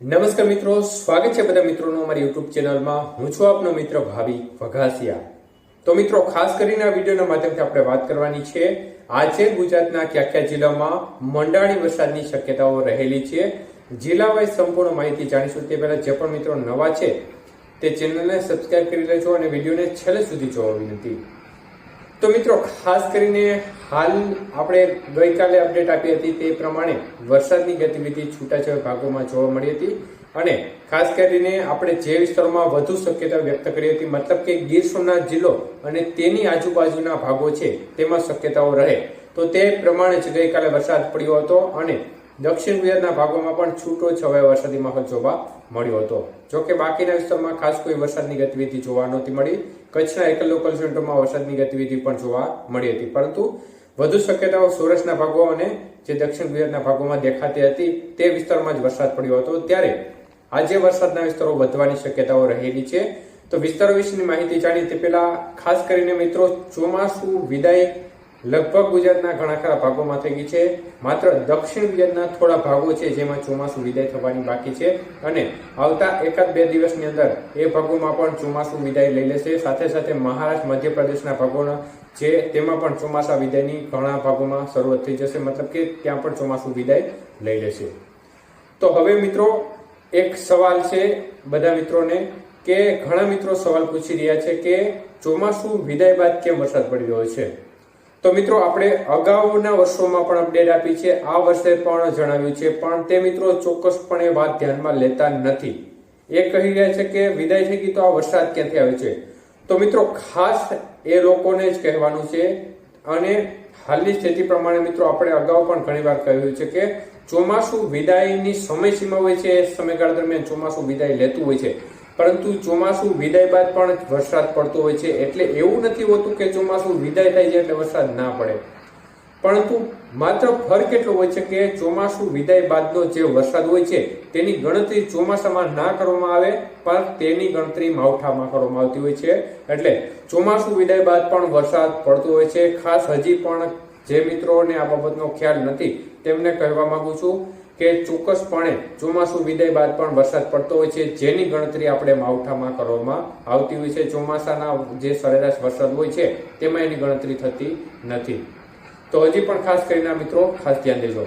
નમસ્કાર મિત્રો, સ્વાગત છે બધા મિત્રોનું અમારી યુટ્યુબ ચેનલમાં. હું છું આપનો મિત્ર ભાવી વઘાસિયા તો મિત્રો, ખાસ કરીને આ વિડીયોના માધ્યમથી આપણે વાત કરવાની છે આજે ગુજરાતના કયા કયા જિલ્લામાં મંડાણી વરસાદની શક્યતાઓ રહેલી છે. જિલ્લા વાઇઝ સંપૂર્ણ માહિતી જાણીશું. તે પહેલા જે પણ મિત્રો નવા છે, તે ચેનલને સબસ્ક્રાઇબ કરી લેજો અને વિડીયોને છેલ્લે સુધી જોવા વિનંતી. તો મિત્રો, ખાસ કરીને હાલ આપણે ગઈકાલે અપડેટ આપી હતી તે પ્રમાણે વરસાદની ગતિવિધિ છૂટાછવાયા ભાગોમાં જોવા મળી હતી અને ખાસ કરીને આપણે જે વિસ્તારોમાં વધુ શક્યતા વ્યક્ત કરી હતી, મતલબ કે ગીર સોમનાથ જિલ્લો અને તેની આજુબાજુના ભાગો છે, તેમાં શક્યતાઓ રહે. તો તે પ્રમાણે જ ગઈકાલે વરસાદ પડ્યો હતો અને દક્ષિણ ગુજરાતના ભાગોમાં પણ છૂટો છવાયો વરસાદી માહોલ જોવા મળ્યો હતો. જો કે બાકીના વિસ્તારમાં ખાસ કોઈ વરસાદની ગતિવિધિ જોવા નહોતી મળી. કચ્છના એકલ લોકલ સેન્ટરમાં વરસાદની ગતિવિધિ પણ જોવા મળી હતી. પરંતુ વધુ શક્યતાઓ સૌરાષ્ટ્રના ભાગો અને જે દક્ષિણ ગુજરાતના ભાગોમાં દેખાતી હતી તે વિસ્તારમાં જ વરસાદ પડ્યો હતો. ત્યારે આજે વરસાદના વિસ્તારો વધવાની શક્યતાઓ રહેલી છે. તો વિસ્તારો વિશેની માહિતી જાણી તે પહેલા ખાસ કરીને મિત્રો ચોમાસું, વિદાય લગભગ ગુજરાતના ઘણા ખરા ભાગોમાં થઈ ગઈ છે. માત્ર દક્ષિણ ગુજરાતના થોડા ભાગો છે જેમાં ચોમાસું વિદાય થવાની બાકી છે અને આવતા એકાદ બે દિવસની અંદર એ ભાગોમાં પણ ચોમાસું વિદાય લઈ લેશે. સાથે સાથે મહારાષ્ટ્ર, મધ્યપ્રદેશના ભાગોના જે તેમાં પણ ચોમાસા વિદાયની ઘણા ભાગોમાં શરૂઆત થઈ જશે. મતલબ કે ત્યાં પણ ચોમાસું વિદાય લઈ લેશે. તો હવે મિત્રો એક સવાલ છે બધા મિત્રોને કે ઘણા મિત્રો સવાલ પૂછી રહ્યા છે કે ચોમાસું વિદાય બાદ કેમ વરસાદ પડી રહ્યો છે? તો મિત્રો, આપણે અગાઉના વર્ષોમાં પણ અપડેટ આપી છે. આ વર્ષે પણ જણાવ્યું છે, પણ તે મિત્રો ચોક્કસપણે વાત ધ્યાનમાં લેતા નથી. એ કહી રહ્યા છે કે વિદાય થઈ ગઈ તો આ વરસાદ ક્યાંથી આવે છે? તો મિત્રો, ખાસ એ લોકોને જ કહેવાનું છે અને હાલની સ્થિતિ પ્રમાણે મિત્રો, આપણે અગાઉ પણ ઘણીવાર કહ્યું છે કે ચોમાસું વિદાયની સમયસીમા હોય છે, એ સમયગાળા દરમિયાન ચોમાસું વિદાય લેતું હોય છે. પરંતુ ચોમાસું વિદાય બાદ પણ વરસાદ પડતો હોય છે. એટલે એવું નથી હોતું કે ચોમાસું વિદાય થાય છે એટલે વરસાદ ના પડે. પરંતુ માત્ર ફરક એટલો હોય છે કે ચોમાસું વિદાય બાદનો જે વરસાદ હોય છે, તેની ગણતરી ચોમાસામાં ના કરવામાં આવે, પણ તેની ગણતરી માવઠામાં કરવામાં આવતી હોય છે. એટલે ચોમાસું વિદાય બાદ પણ વરસાદ પડતો હોય છે. ખાસ હજી પણ જે મિત્રોને આ બાબતનો ખ્યાલ નથી, તેમને કહેવા માંગુ છું કે ચોક્કસપણે ચોમાસું વિદાય બાદ પણ વરસાદ પડતો હોય છે, જેની ગણતરી આપણે માવઠામાં કરવામાં આવતી હોય છે. ચોમાસાના જે સરેરાશ વરસાદ હોય છે, તેમાં એની ગણતરી થતી નથી. તો હજી પણ ખાસ કરીને મિત્રો, ખાસ ધ્યાન દેજો.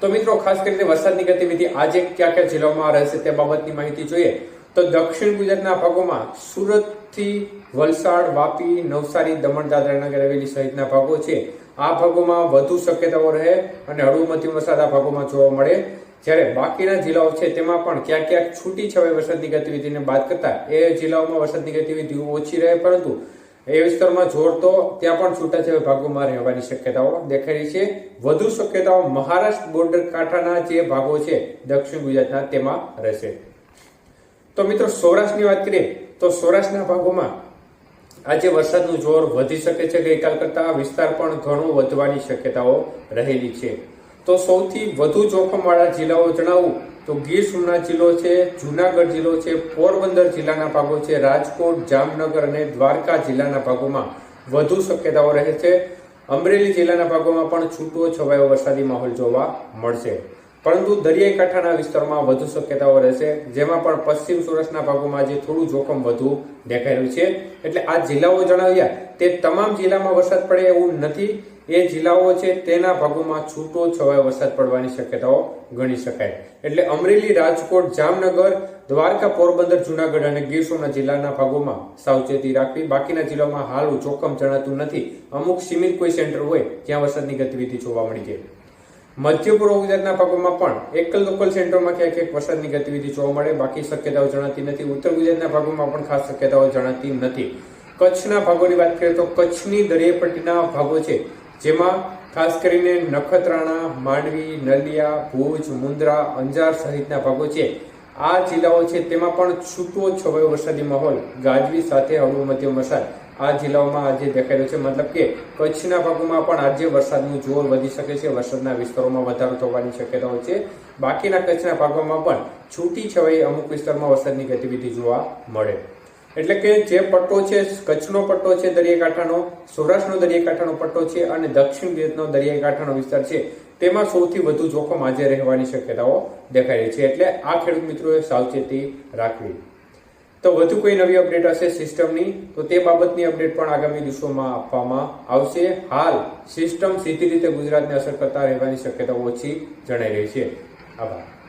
તો મિત્રો, ખાસ કરીને વરસાદની ગતિવિધિ આજે કયા કયા જિલ્લાઓમાં રહેશે તે બાબતની માહિતી જોઈએ. તો દક્ષિણ ગુજરાતના ભાગોમાં સુરતથી વલસાડ, વાપી, નવસારી, દમણ, દાદરા હવેલી સહિતના ભાગો છે. આ ભાગોમાં વધુ શક્યતાઓ રહે અને હળવો મધ્યમ વરસાદ આ ભાગોમાં જોવા મળે. જ્યારે બાકીના જિલ્લાઓ છે, તેમાં પણ ક્યાંક ક્યાંક છૂટી છવાઈ વરસાદની ગતિવિધિને બાદ કરતા, એ જિલ્લાઓમાં વરસાદની ગતિવિધિ ઓછી રહે, પરંતુ એ વિસ્તારમાં જોર તો ત્યાં પણ છૂટાછવાયા ભાગોમાં રહેવાની શક્યતાઓ દેખાઈ રહી છે. વધુ શક્યતાઓ મહારાષ્ટ્ર બોર્ડર કાંઠાના જે ભાગો છે, દક્ષિણ ગુજરાતના તેમાં રહેશે. તો મિત્રો, સૌરાષ્ટ્રની વાત કરીએ, તો સૌરાષ્ટ્રના ભાગોમાં આજે વરસાદનું જોર વધી શકે છે ગઈકાલ કરતા વિસ્તાર પણ ઘણો વધવાની શક્યતાઓ રહેલી છે. તો સૌથી વધુ જોખમવાળા જિલ્લાઓ જણાવું. તો ગીર સોમનાથ જિલ્લો છે, જુનાગઢ જિલ્લો છે, પોરબંદર જિલ્લાના ભાગો છે, રાજકોટ, જામનગર અને દ્વારકા જિલ્લાના ભાગોમાં વધુ શક્યતાઓ રહે છે. અમરેલી જિલ્લાના ભાગોમાં પણ છૂટો છવાયો વરસાદી માહોલ જોવા મળશે. પરંતુ દરિયાઈ કાંઠાના વિસ્તારમાં વધુ શક્યતાઓ રહેશે, જેમાં પણ પશ્ચિમ સૌરાષ્ટ્રના ભાગોમાં જે થોડું જોખમ વધુ દેખાઈ રહ્યું છે. એટલે આ જિલ્લાઓ જણાવ્યા, તે તમામ જિલ્લામાં વરસાદ પડે એવું નથી. એ જિલ્લાઓ છે તેના ભાગોમાં છૂટો છવાયો વરસાદ પડવાની શક્યતાઓ ગણી શકાય. એટલે અમરેલી, રાજકોટ, જામનગર, દ્વારકા, પોરબંદર, જુનાગઢ અને ગીર સોમનાથ જિલ્લાના ભાગોમાં સાવચેતી રાખવી. બાકીના જિલ્લામાં હાલ જોખમ જણાતું નથી. અમુક સીમિત કોઈ સેન્ટર હોય ત્યાં વરસાદની ગતિવિધિ જોવા મળી છે. મધ્ય પૂર્વ ગુજરાતના ભાગોમાં પણ એકલ લોકલ સેન્ટરમાં ક્યાંક ક્યાંક વરસાદની ગતિવિધિ જોવા મળે, બાકી શક્યતાઓ જણાતી નથી. ઉત્તર ગુજરાતના ભાગોમાં પણ ખાસ શક્યતાઓ જણાતી નથી. કચ્છના ભાગોની વાત કરીએ તો કચ્છની દરિયાપટ્ટીના ભાગો છે, જેમાં ખાસ કરીને નખત્રાણા, માંડવી, નલિયા, ભુજ મુન્દ્રા અંજાર સહિતના ભાગો છે. આ જિલ્લાઓ છે, તેમાં પણ છૂટો છવાયો વરસાદી માહોલ ગાજવી સાથે હળવો મધ્યમ વરસાદ. આ જિલ્લાઓમાં આજે દેખાઈ રહ્યો છે, મતલબ કે કચ્છના ભાગોમાં પણ આજે વરસાદનું જોર વધી શકે છે, વરસાદના વિસ્તારોમાં વધારો થવાની શક્યતાઓ છે. બાકીના કચ્છના ભાગોમાં પણ છૂટી છવાઈ અમુક વિસ્તારમાં વરસાદની ગતિવિધિ જોવા મળે. એટલે કે જે પટ્ટો છે, કચ્છનો પટ્ટો છે, દરિયાકાંઠાનો, સૌરાષ્ટ્રનો દરિયાકાંઠાનો પટ્ટો છે અને દક્ષિણ ગુજરાતનો દરિયાકાંઠાનો વિસ્તાર છે, તેમાં સૌથી વધુ જોખમ આજે રહેવાની શક્યતાઓ દેખાઈ રહી છે. એટલે આ ખેડૂત મિત્રોએ સાવચેતી રાખવી. તો વધુ કોઈ નવી અપડેટ હશે સિસ્ટમની, તો તે બાબતની અપડેટ પણ આગામી દિવસોમાં આપવામાં આવશે. હાલ સિસ્ટમ સીધી રીતે ગુજરાતને અસર કરતા રહેવાની શક્યતાઓ ઓછી જણાઈ રહી છે. આભાર.